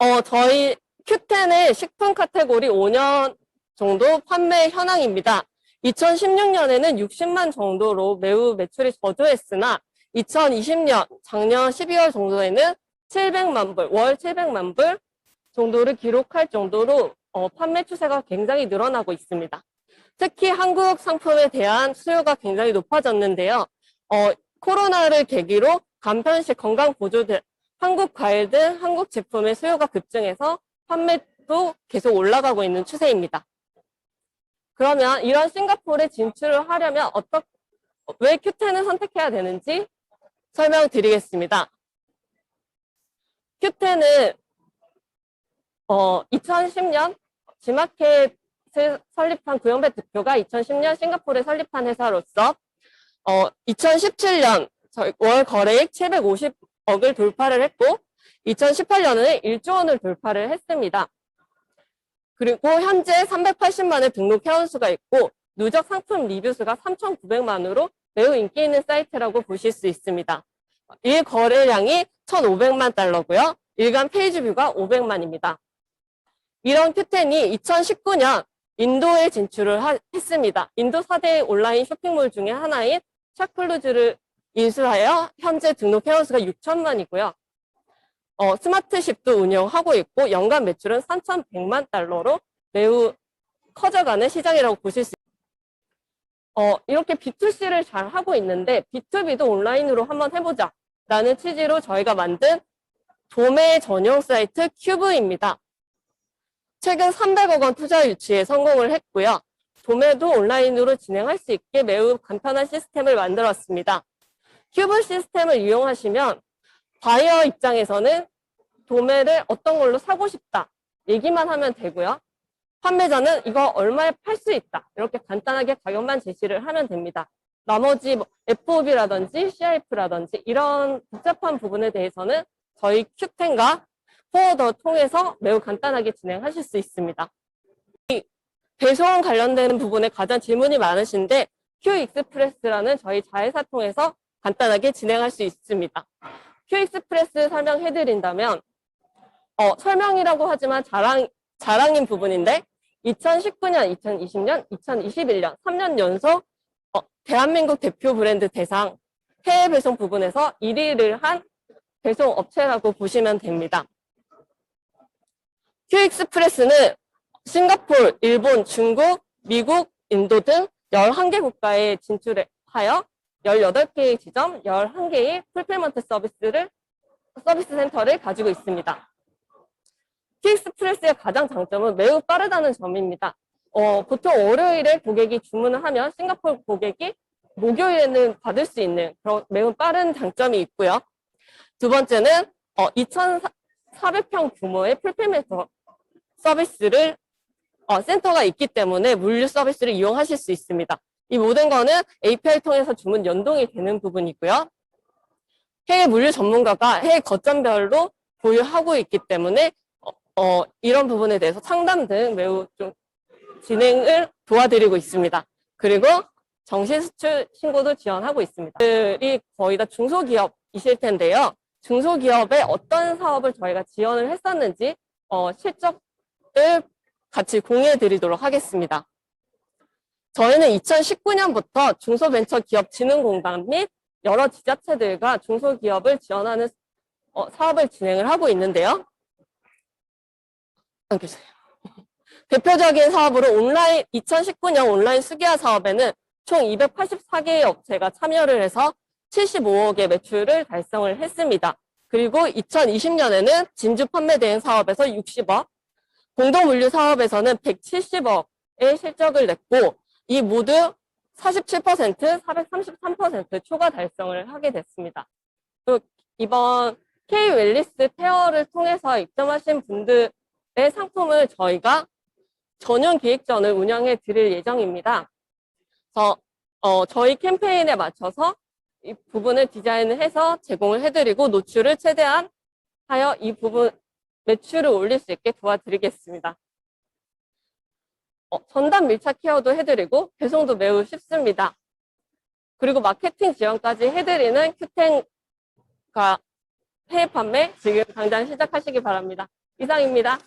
어, 저희 큐텐의 식품 카테고리 5년 정도 판매 현황입니다. 2016년에는 60만 정도로 매우 매출이 저조했으나 2020년 작년 12월 정도에는 700만 불, 월 700만 불 정도를 기록할 정도로 어, 판매 추세가 굉장히 늘어나고 있습니다. 특히 한국 상품에 대한 수요가 굉장히 높아졌는데요. 어, 코로나를 계기로 간편식 건강 보조제, 한국 과일 등 한국 제품의 수요가 급증해서 판매도 계속 올라가고 있는 추세입니다. 그러면 이런 싱가포르에 진출을 하려면 어떻, 왜 큐텐을 선택해야 되는지 설명드리겠습니다. 큐텐은 어, 2010년 지마켓을 설립한 구영배 대표가 2010년 싱가포르에 설립한 회사로서 어, 2017년 저희 월 거래액 750 억을 돌파를 했고 2018년에 1조 원을 돌파를 했습니다. 그리고 현재 380만의 등록 회원수가 있고 누적 상품 리뷰 수가 3,900만으로 매우 인기 있는 사이트라고 보실 수 있습니다. 일 거래량이 1,500만 달러고요. 일간 페이지 뷰가 500만입니다. 이런 큐텐이 2019년 인도에 진출을 하- 했습니다. 인도 4대 온라인 쇼핑몰 중에 하나인 샤클루즈를 인수하여 현재 등록 회원수가 6천만이고요. 어, 스마트십도 운영하고 있고 연간 매출은 3,100만 달러로 매우 커져가는 시장이라고 보실 수 있습니다. 어, 이렇게 B2C를 잘 하고 있는데 B2B도 온라인으로 한번 해보자 라는 취지로 저희가 만든 도매 전용 사이트 큐브입니다. 최근 300억 원 투자 유치에 성공을 했고요. 도매도 온라인으로 진행할 수 있게 매우 간편한 시스템을 만들었습니다. 큐브 시스템을 이용하시면 바이어 입장에서는 도매를 어떤 걸로 사고 싶다 얘기만 하면 되고요. 판매자는 이거 얼마에 팔 수 있다 이렇게 간단하게 가격만 제시를 하면 됩니다. 나머지 뭐 FOB라든지 CIF라든지 이런 복잡한 부분에 대해서는 저희 큐텐과 포워더 통해서 매우 간단하게 진행하실 수 있습니다. 이 배송 관련되는 부분에 가장 질문이 많으신데 큐익스프레스라는 저희 자회사 통해서 간단하게 진행할 수 있습니다. 큐익스프레스 설명해드린다면 어, 설명이라고 하지만 자랑, 자랑인 부분인데 2019년, 2020년, 2021년 3년 연속 어, 대한민국 대표 브랜드 대상 해외 배송 부분에서 1위를 한 배송 업체라고 보시면 됩니다. 큐익스프레스는 싱가폴, 일본, 중국, 미국, 인도 등 11개 국가에 진출하여 18개의 지점, 11개의 풀필먼트 서비스를, 서비스 센터를 가지고 있습니다. 큐익스프레스의 가장 장점은 매우 빠르다는 점입니다. 어, 보통 월요일에 고객이 주문을 하면 싱가포르 고객이 목요일에는 받을 수 있는 그런 매우 빠른 장점이 있고요. 두 번째는 어, 2,400평 규모의 풀필먼트 서비스를 어, 센터가 있기 때문에 물류 서비스를 이용하실 수 있습니다. 이 모든 거는 API 통해서 주문 연동이 되는 부분이고요. 해외 물류 전문가가 해외 거점별로 보유하고 있기 때문에 어, 어, 이런 부분에 대해서 상담 등 매우 좀 진행을 도와드리고 있습니다. 그리고 정시 수출 신고도 지원하고 있습니다. 들이 거의 다 중소기업이실 텐데요. 중소기업에 어떤 사업을 저희가 지원을 했었는지 어, 실적을 같이 공유해 드리도록 하겠습니다. 저희는 2019년부터 중소벤처기업진흥공단 및 여러 지자체들과 중소기업을 지원하는 어, 사업을 진행을 하고 있는데요. 안녕하세요. 대표적인 사업으로 온라인 2019년 온라인 수기화 사업에는 총 284개의 업체가 참여를 해서 75억의 매출을 달성을 했습니다. 그리고 2020년에는 진주 판매 대행 사업에서 60억, 공동 물류 사업에서는 170억의 실적을 냈고 이 모두 47%, 433% 초과 달성을 하게 됐습니다. 또 이번 K 웰리스 페어를 통해서 입점하신 분들의 상품을 저희가 전용 기획전을 운영해 드릴 예정입니다. 그래서 어, 저희 캠페인에 맞춰서 이 부분을 디자인을 해서 제공을 해드리고 노출을 최대한 하여 이 부분 매출을 올릴 수 있게 도와드리겠습니다. 어, 전담 밀착 케어도 해드리고 배송도 매우 쉽습니다. 그리고 마케팅 지원까지 해드리는 큐텐과 해외 판매 지금 당장 시작하시기 바랍니다. 이상입니다.